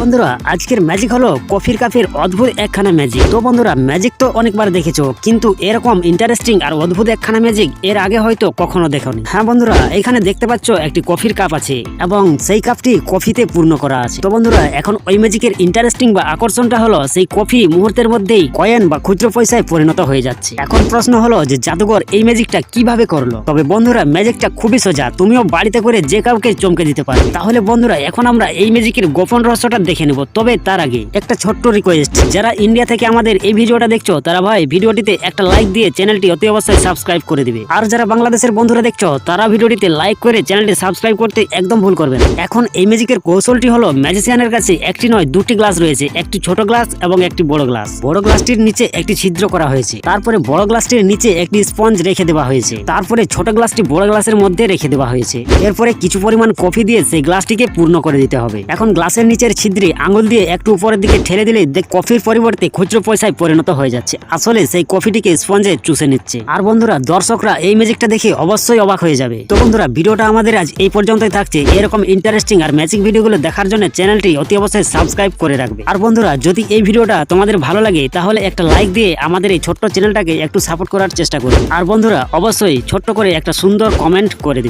বন্ধুরা, আজকের ম্যাজিক হলো কফির কাপের অদ্ভুত একখানা ম্যাজিক তো বন্ধুরা ম্যাজিক তো অনেকবার দেখেছ, কিন্তু এরকম ইন্টারেস্টিং আর অদ্ভুত একখানা ম্যাজিক এর আগে হয়তো কখনো দেখোনি। হ্যাঁ বন্ধুরা, এখানে দেখতে পাচ্ছ একটি কফির কাপ আছে, এবং সেই কাপটি কফিতে পূর্ণ করা আছে। তো বন্ধুরা, এখন ওই ম্যাজিকের ইন্টারেস্টিং বা আকর্ষণটা হলো সেই কফি মুহূর্তের মধ্যেই কয়েন বা খুচরো পয়সায় পরিণত হয়ে যাচ্ছে। এখন প্রশ্ন হলো যে জাদুঘর এই ম্যাজিকটা কীভাবে করল? তবে বন্ধুরা ম্যাজিকটা খুবই সোজা। তুমিও বাড়িতে করে যে কাউকে চমকে দিতে পারো তাহলে বন্ধুরা, এখন আমরা এই ম্যাজিকের গোপন রহস্যটা দেখে নেব। তবে তার আগে একটা ছোট্ট রিকোয়েস্ট যারা ইন্ডিয়া থেকে আমাদের এই ভিডিওটা দেখছ, তারা ভাই ভিডিওটিতে একটা লাইক দিয়ে চ্যানেলটি অতি অবশ্যই সাবস্ক্রাইব করে দিবে। আর যারা বাংলাদেশের বন্ধুরা দেখছ, তারা ভিডিওটিতে লাইক করে চ্যানেলটি সাবস্ক্রাইব করতে একদম ভুল করবেন এখন এই ম্যাজিকের কৌশলটি হলো ম্যাজিশিয়ানের কাছে একটি নয়, দুটি গ্লাস রয়েছে। একটি ছোট গ্লাস এবং একটি বড় গ্লাস বড় গ্লাসটির নিচে একটি ছিদ্র করা হয়েছে। তারপরে বড় গ্লাসটির নিচে একটি স্পঞ্জ রেখে দেওয়া হয়েছে। তারপরে ছোট গ্লাসটি বড় গ্লাসের মধ্যে রেখে দেওয়া হয়েছে। এরপরে কিছু পরিমাণ কফি দিয়ে সেই গ্লাসটিকে পূর্ণ করে দিতে হবে। এখন গ্লাসের নিচের ছিদ্রে আঙুল দিয়ে একটু উপরের দিকে ঠেলে দিলে কফির পরিবর্তে খুচরো পয়সায় পরিণত হয়ে যাচ্ছে। আসলে সেই কফিটিকে স্পঞ্জে চুষে নিচ্ছে। আর বন্ধুরা, দর্শকরা এই ম্যাজিকটা দেখে অবশ্যই অবাক হয়ে যাবে। তো বন্ধুরা, ভিডিওটা আমাদের আজ এই পর্যন্তই থাকছে। এরকম ইন্টারেস্টিং আর ম্যাজিক ভিডিওগুলো দেখার জন্য চ্যানেলটি অতি অবশ্যই সাবস্ক্রাইব করে রাখবে। আর বন্ধুরা, যদি এই ভিডিওটা তোমাদের ভালো লাগে, তাহলে একটা লাইক দিয়ে আমাদের এই ছোট্ট চ্যানেলটাকে একটু সাপোর্ট করার চেষ্টা করবে। আর বন্ধুরা, অবশ্যই ছোট্ট করে একটা সুন্দর কমেন্ট করে দিবে।